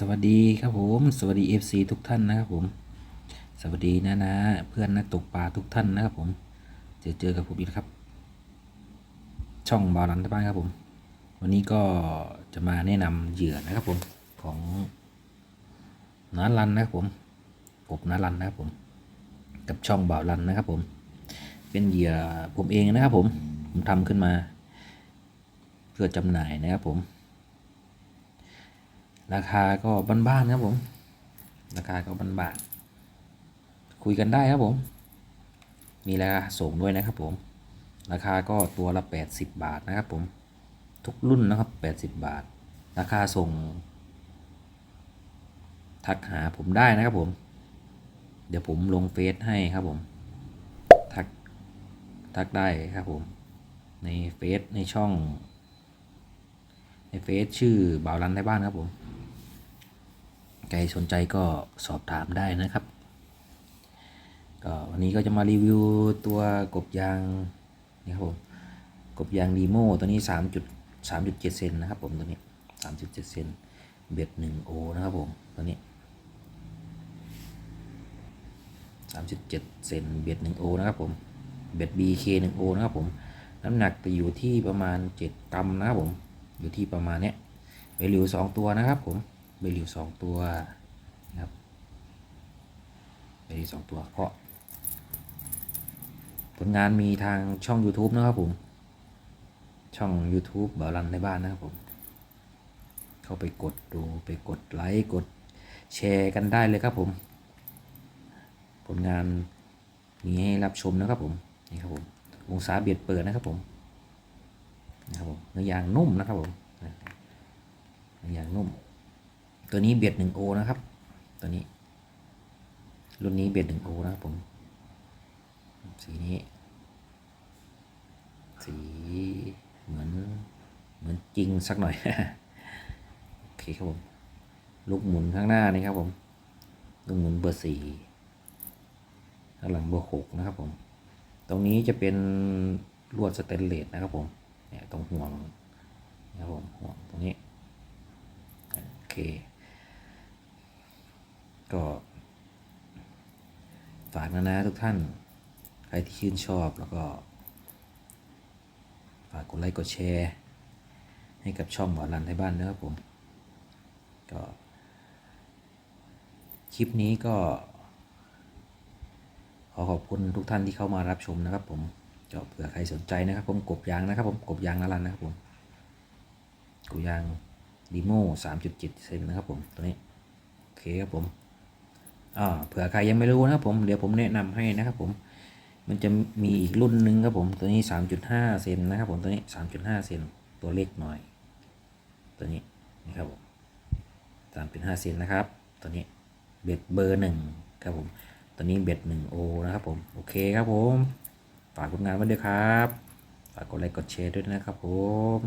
สวัสดีครับผม สวัสดี FC ทุกท่านนะครับผม สวัสดีนะนะ เพื่อนนักตกปลาทุกท่านนะครับผม เจอเจอกับผมอีกแล้วครับ ช่องบาลันที่บ้านครับผม วันนี้ก็จะมาแนะนำเหยื่อนะครับผมของน้ารันนะครับผมผมน้ารันนะครับผม กับช่องบ่าวรันนะครับผม เป็นเหยื่อผมเองนะครับผม ผมทำขึ้นมา เพื่อจำหน่ายนะครับผม ราคาก็บ้านๆครับผม ราคาก็บ้านๆคุยกันได้ครับผม มีราคาส่งด้วยนะครับผม ราคาก็ตัวละ 80 บาทนะครับผม ทุกรุ่นนะครับ 80 บาท ราคาส่ง ทักหาผมได้นะครับผม เดี๋ยวผมลงเฟซให้ครับผม ทัก ทักได้ครับผม ในเฟซในช่องในเฟซชื่อบ่าวรันได้บ้านครับผม ใครสนใจก็สอบถามได้นะครับ ก็วันนี้ก็จะมารีวิวตัวกบยางนี่ครับผมกบยางดีโมตัวนี้3จุด3.7 เซนนะครับผมตัวนี้ 3.7 เซนเบ็ด1โอนะครับผมตัวนี้ 3.7 เซนเบ็ด1โอนะครับผมเบ็ด BK 1โอนะครับผมน้ำหนักจะอยู่ที่ประมาณ 7 กรัมนะครับผมอยู่ที่ประมาณเนี้ยเบลิว2ตัวนะครับผม เบลิวสองตัวนะครับเบลิวสองตัวเพราะผลงานมีทางช่อง YouTube นะครับผม ช่อง YouTube บ่าวรันในบ้านนะครับผม เข้าไปกดดูไปกดไลค์กดแชร์กันได้เลยครับผม ผลงานมีให้รับชมนะครับผมนี่ครับผมองศาเบียดเปิดนะครับผมนะครับผมเนื้อยางนุ่มนะครับผมเนื้อยางนุ่ม ตัวนี้เบียดหนึ่งโอนะครับ ตัวนี้ รุ่นนี้เบียดหนึ่งโอนะครับผม สีนี้ สีเหมือนเหมือนจริงสักหน่อย โอเคครับผม ลูกหมุนข้างหน้านี่ครับผม ลูกหมุนเบอร์สี่ข้างหลังเบอร์หกนะครับผม ตรงนี้จะเป็นลวดสเตนเลสนะครับผมเนี่ยตรงห่วงนะครับผมห่วงตรงนี้โอเค ก็ฝากนะนะทุกท่าน ใครที่ชื่นชอบแล้วก็ ฝากกดไลค์กดแชร์ ให้กับช่องหมอรันให้บ้านนะครับผม ก็ คลิปนี้ก็ ขอขอบคุณทุกท่านที่เข้ามารับชมนะครับผมก็เผื่อใครสนใจนะครับผมกบยางนะครับผมกบยางนารันนะครับผมกบยางดีโม่สามจุดเจ็ดเซนนะครับผมตัวนี้ โอเคครับผม เผื่อใครยังไม่รู้นะครับผมเดี๋ยวผมแนะนำให้นะครับผมมันจะมีอีกรุ่นหนึ่งครับผมตัวนี้สามจุดห้าเซนนะครับผมตัวนี้สามจุดห้าเซนตัวเล็กหน่อย ตัวนี้นะครับผมสามจุดห้าเซนนะครับ ตัวนี้เบ็ดเบอร์หนึ่งครับผมตัวนี้เบ็ดหนึ่งโอนะครับผมโอเคครับผมฝากผลงานไว้ด้วยครับฝากกดไลค์กดแชร์ด้วยนะครับผม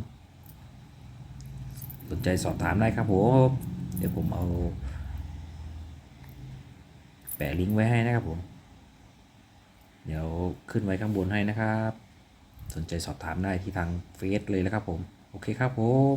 สนใจสอบถามได้ครับผมเดี๋ยวผมเอา แปะลิงก์ไว้ให้นะครับผม เดี๋ยวขึ้นไว้ข้างบนให้นะครับ สนใจสอบถามได้ที่ทางเฟซเลยนะครับผม โอเคครับผม